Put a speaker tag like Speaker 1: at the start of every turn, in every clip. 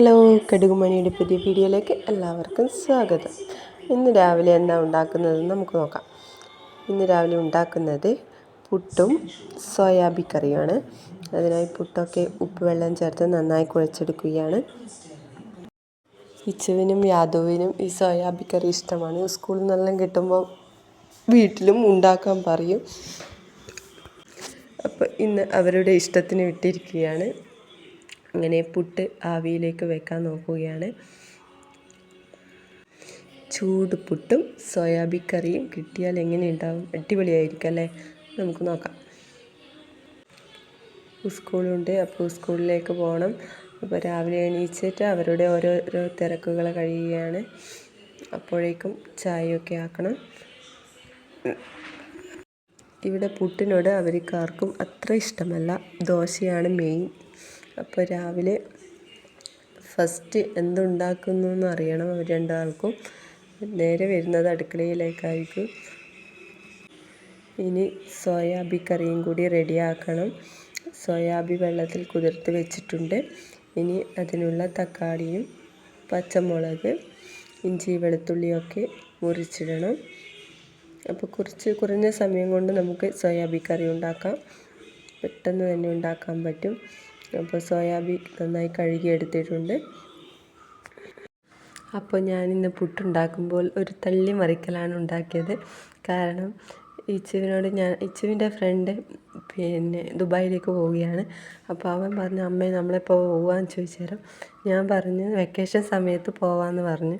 Speaker 1: Hello കടുകുമണിയുടെ പുതിയ വീഡിയോയിലേക്ക് എല്ലാവർക്കും സ്വാഗതം. ഇന്ന് രാവിലെ എന്താ ഉണ്ടാക്കുന്നതെന്ന് നമുക്ക് നോക്കാം. ഇന്ന് രാവിലെ ഉണ്ടാക്കുന്നത് പുട്ടും സോയാബി കറിയുമാണ്. അതിനായി പുട്ടൊക്കെ ഉപ്പ് വെള്ളം ചേർത്ത് നന്നായി കുഴച്ചെടുക്കുകയാണ്. ഇച്ചുവിനും യാദവിനും ഈ സോയാബി കറി ഇഷ്ടമാണ്. സ്കൂളിൽ നിന്നെല്ലാം കിട്ടുമ്പോൾ വീട്ടിലും ഉണ്ടാക്കാൻ പറയും. അപ്പോൾ ഇന്ന് അവരുടെ ഇഷ്ടത്തിന് വിട്ടിരിക്കുകയാണ്. അങ്ങനെ പുട്ട് ആവിയിലേക്ക് വെക്കാൻ നോക്കുകയാണ്. ചൂട് പുട്ടും സോയാബി കറിയും കിട്ടിയാൽ എങ്ങനെ ഉണ്ടാവും? അടിപൊളിയായിരിക്കും അല്ലേ? നമുക്ക് നോക്കാം. സ്കൂളുണ്ട് അപ്പോൾ സ്കൂളിലേക്ക് പോകണം. അപ്പോൾ രാവിലെ എണീച്ചിട്ട് അവരുടെ ഓരോരോ തിരക്കുകൾ കഴിയുകയാണ്. അപ്പോഴേക്കും ചായയൊക്കെ ആക്കണം. ഇവിടെ പുട്ടിനോട് അവർക്കാർക്കും അത്ര ഇഷ്ടമല്ല. ദോശയാണ് മെയിൻ. അപ്പോൾ രാവിലെ ഫസ്റ്റ് എന്തുണ്ടാക്കുന്നു എന്ന് അറിയണം അവർ രണ്ടാൾക്കും. നേരെ വരുന്നത് അടുക്കളയിലേക്കായിരിക്കും. ഇനി സോയാബി കറിയും കൂടി റെഡിയാക്കണം. സോയാബി വെള്ളത്തിൽ കുതിർത്ത് വെച്ചിട്ടുണ്ട്. ഇനി അതിനുള്ള തക്കാളിയും പച്ചമുളക് ഇഞ്ചി വെളുത്തുള്ളിയൊക്കെ മുറിച്ചിടണം. അപ്പോൾ കുറച്ച് കുറഞ്ഞ സമയം കൊണ്ട് നമുക്ക് സോയാബി കറി ഉണ്ടാക്കാം. പെട്ടെന്ന് തന്നെ ഉണ്ടാക്കാൻ പറ്റും. അപ്പോൾ സോയാബീൻ നന്നായി കഴുകി എടുത്തിട്ടുണ്ട്. അപ്പോൾ ഞാനിന്ന് പുട്ടുണ്ടാക്കുമ്പോൾ ഒരു തള്ളി മറിക്കലാണ് ഉണ്ടാക്കിയത്. കാരണം ഇച്ചുവിനോട് ഞാൻ ഇച്ചുവിന്റെ ഫ്രണ്ട് പിന്നെ ദുബായിലേക്ക് പോവുകയാണ്. അപ്പോൾ അവൻ പറഞ്ഞു അമ്മേ നമ്മളെപ്പോൾ പോവാന്ന് ചോദിച്ചു ഞാൻ പറഞ്ഞു വെക്കേഷൻ സമയത്ത് പോവാമെന്ന് പറഞ്ഞു.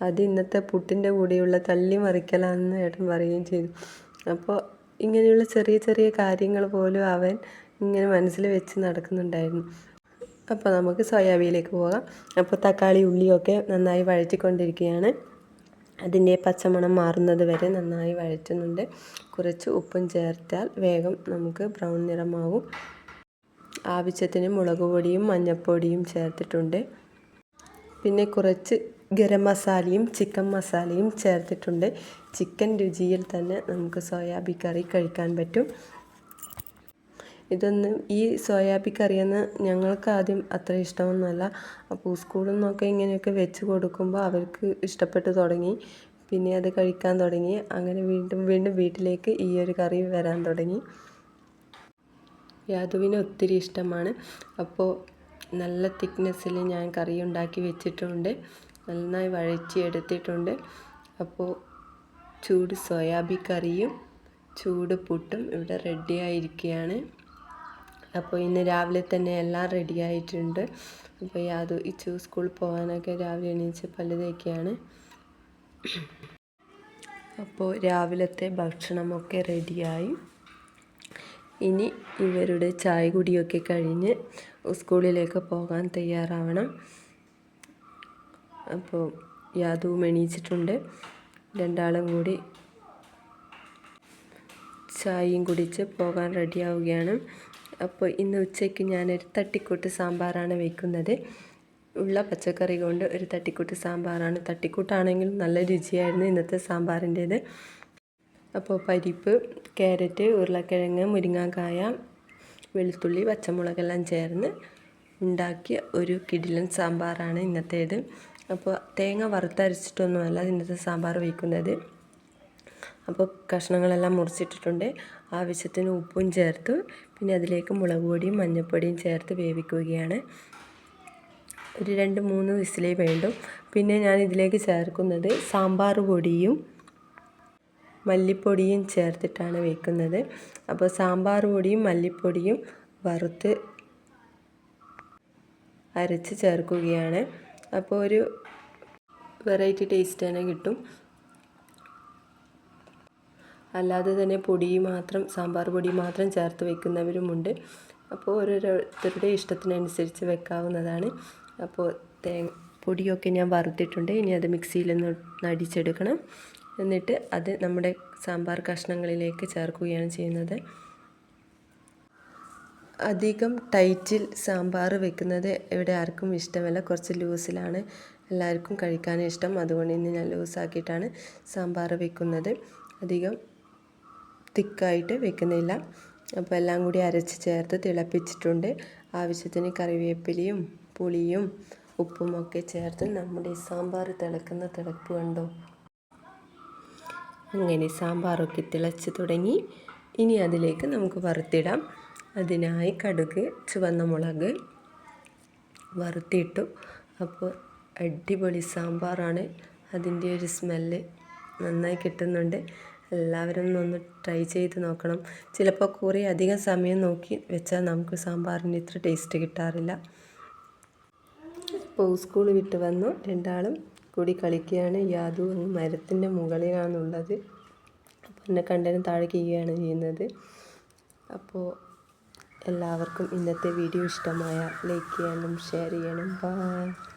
Speaker 1: അത് ഇന്നത്തെ പുട്ടിന്റെ കൂടെയുള്ള തള്ളി മറിക്കലാണെന്ന് ഏട്ടൻ പറയുകയും ചെയ്തു. അപ്പോൾ ഇങ്ങനെയുള്ള ചെറിയ ചെറിയ കാര്യങ്ങൾ പോലും അവൻ ഇങ്ങനെ മനസ്സിൽ വെച്ച് നടക്കുന്നുണ്ടായിരുന്നു. അപ്പോൾ നമുക്ക് സോയാബീനിലേക്ക് പോകാം. അപ്പോൾ തക്കാളി ഉള്ളിയൊക്കെ നന്നായി വഴറ്റിക്കൊണ്ടിരിക്കുകയാണ്. അതിന്റെ പച്ചമണം മാറുന്നത് വരെ നന്നായി വഴറ്റുന്നുണ്ട്. കുറച്ച് ഉപ്പും ചേർത്താൽ വേഗം നമുക്ക് ബ്രൗൺ നിറമാവും ആവശ്യത്തിന് മുളക് പൊടിയും മഞ്ഞൾപ്പൊടിയും ചേർത്തിട്ടുണ്ട്. പിന്നെ കുറച്ച് ഗരം മസാലയും ചിക്കൻ മസാലയും ചേർത്തിട്ടുണ്ട്. ചിക്കൻ രുചിയിൽ തന്നെ നമുക്ക് സോയാബി കറി കഴിക്കാൻ പറ്റും. ഇതൊന്നും ഈ സോയാബി കറിയെന്ന് ഞങ്ങൾക്ക് ആദ്യം അത്ര ഇഷ്ടമൊന്നുമല്ല. അപ്പോൾ സ്കൂളിൽ നിന്നൊക്കെ ഇങ്ങനെയൊക്കെ വെച്ച് കൊടുക്കുമ്പോൾ അവർക്ക് ഇഷ്ടപ്പെട്ട് തുടങ്ങി. പിന്നെ അത് കഴിക്കാൻ തുടങ്ങി. അങ്ങനെ വീണ്ടും വീണ്ടും വീട്ടിലേക്ക് ഈ ഒരു കറി വരാൻ തുടങ്ങി. യാദുവിന് ഒത്തിരി ഇഷ്ടമാണ്. അപ്പോൾ നല്ല തിക്നെസ്സിൽ ഞാൻ കറി ഉണ്ടാക്കി വെച്ചിട്ടുണ്ട്. നന്നായി വഴച്ചി എടുത്തിട്ടുണ്ട് അപ്പോൾ ചൂട് സോയാബി കറിയും ചൂട് പുട്ടും ഇവിടെ റെഡി ആയിരിക്കുകയാണ്. അപ്പോൾ ഇന്ന് രാവിലെ തന്നെ എല്ലാം റെഡി ആയിട്ടുണ്ട്. അപ്പോൾ യാതു ഇച്ചു സ്കൂളിൽ പോകാനൊക്കെ രാവിലെ എണീച്ച് പല്ല് അപ്പോൾ രാവിലത്തെ ഭക്ഷണമൊക്കെ റെഡിയായി ഇനി ഇവരുടെ ചായ കുടിയൊക്കെ കഴിഞ്ഞ് സ്കൂളിലേക്ക് പോകാൻ തയ്യാറാവണം. അപ്പോൾ യാദുവും എണീച്ചിട്ടുണ്ട്. രണ്ടാളും കൂടി ചായയും കുടിച്ച് പോകാൻ റെഡിയാവുകയാണ്. അപ്പോൾ ഇന്ന് ഉച്ചയ്ക്ക് ഞാനൊരു തട്ടിക്കൂട്ട് സാമ്പാറാണ് വയ്ക്കുന്നത് ഉള്ള പച്ചക്കറി കൊണ്ട് ഒരു തട്ടിക്കൂട്ട് സാമ്പാറാണ്. തട്ടിക്കൂട്ടാണെങ്കിലും നല്ല രുചിയായിരുന്നു ഇന്നത്തെ സാമ്പാറിന്റേത്. അപ്പോൾ പരിപ്പ് ക്യാരറ്റ് ഉരുളക്കിഴങ്ങ് മുരിങ്ങാക്കായ വെളുത്തുള്ളി പച്ചമുളകെല്ലാം ചേർന്ന് ഉണ്ടാക്കിയ ഒരു കിടിലൻ സാമ്പാറാണ് ഇന്നത്തേത്. അപ്പോൾ തേങ്ങ വറുത്തരച്ചിട്ടൊന്നുമല്ല ഇന്നത്തെ സാമ്പാർ വയ്ക്കുന്നത് അപ്പോൾ കഷ്ണങ്ങളെല്ലാം മുറിച്ചിട്ടിട്ടുണ്ട്. ആവശ്യത്തിന് ഉപ്പും ചേർത്ത്. പിന്നെ അതിലേക്ക് മുളക് പൊടിയും മഞ്ഞൾപ്പൊടിയും ചേർത്ത് വേവിക്കുകയാണ്. ഒരു രണ്ട് മൂന്ന് വിസിലേ വേണ്ടും. പിന്നെ ഞാൻ ഇതിലേക്ക് ചേർക്കുന്നത് സാമ്പാർ പൊടിയും മല്ലിപ്പൊടിയും ചേർത്തിട്ടാണ് വെക്കുന്നത്. അപ്പോൾ സാമ്പാർ പൊടിയും മല്ലിപ്പൊടിയും വറുത്ത് അരച്ച് ചേർക്കുകയാണ്. അപ്പോൾ ഒരു വെറൈറ്റി ടേസ്റ്റ് തന്നെ കിട്ടും. അല്ലാതെ തന്നെ പൊടി മാത്രം സാമ്പാർ പൊടി മാത്രം ചേർത്ത് വെക്കുന്നവരുമുണ്ട്. അപ്പോൾ ഓരോരുത്തരുടെ ഇഷ്ടത്തിനനുസരിച്ച് വെക്കാവുന്നതാണ്. അപ്പോൾ തേ പൊടിയൊക്കെ ഞാൻ വറുത്തിട്ടുണ്ട്. ഇനി അത് മിക്സിയിൽ നിന്ന് അടിച്ചെടുക്കണം. എന്നിട്ട് അത് നമ്മുടെ സാമ്പാർ കഷ്ണങ്ങളിലേക്ക് ചേർക്കുകയാണ് ചെയ്യുന്നത്. അധികം ടൈറ്റിൽ സാമ്പാർ വെക്കുന്നത് ഇവിടെ ആർക്കും ഇഷ്ടമല്ല. കുറച്ച് ലൂസിലാണ് എല്ലാവർക്കും കഴിക്കാൻ ഇഷ്ടം അതുകൊണ്ട് ഇന്ന് ഞാൻ ലൂസാക്കിയിട്ടാണ് സാമ്പാർ വെക്കുന്നത്. അധികം തിക്കായിട്ട് വെക്കുന്നില്ല. അപ്പോൾ എല്ലാം കൂടി അരച്ച് ചേർത്ത് തിളപ്പിച്ചിട്ടുണ്ട്. ആവശ്യത്തിന് കറിവേപ്പിലയും പുളിയും ഉപ്പും ഒക്കെ ചേർത്ത് നമ്മുടെ സാമ്പാർ തിളക്കുന്ന തിളപ്പ് കണ്ടോ? അങ്ങനെ സാമ്പാറൊക്കെ തിളച്ച് തുടങ്ങി. ഇനി അതിലേക്ക് നമുക്ക് വറുത്തിടാം. അതിനായി കടുക് ചുവന്ന മുളക് വറുത്തിട്ടു. അപ്പോൾ അടിപൊളി സാമ്പാറാണ്. അതിന്റെ ഒരു സ്മെല്ല് നന്നായി കിട്ടുന്നുണ്ട്. എല്ലാവരും ഒന്ന് ട്രൈ ചെയ്ത് നോക്കണം. ചിലപ്പോൾ കുറേ അധികം സമയം നോക്കി വെച്ചാൽ നമുക്ക് സാമ്പാറിന് ഇത്ര ടേസ്റ്റ് കിട്ടാറില്ല. ഇപ്പോൾ സ്കൂൾ വിട്ട് വന്നു. രണ്ടാളും കൂടി കളിക്കുകയാണ്. യാതു മരത്തിന്റെ മുകളിലാണുള്ളത്. അപ്പോൾ എന്നെ കണ്ടതിന് താഴെ കീഴുകയാണ് ചെയ്യുന്നത്. അപ്പോൾ എല്ലാവർക്കും ഇന്നത്തെ വീഡിയോ ഇഷ്ടമായ ലൈക്ക് ചെയ്യണം ഷെയർ ചെയ്യണം ബൈ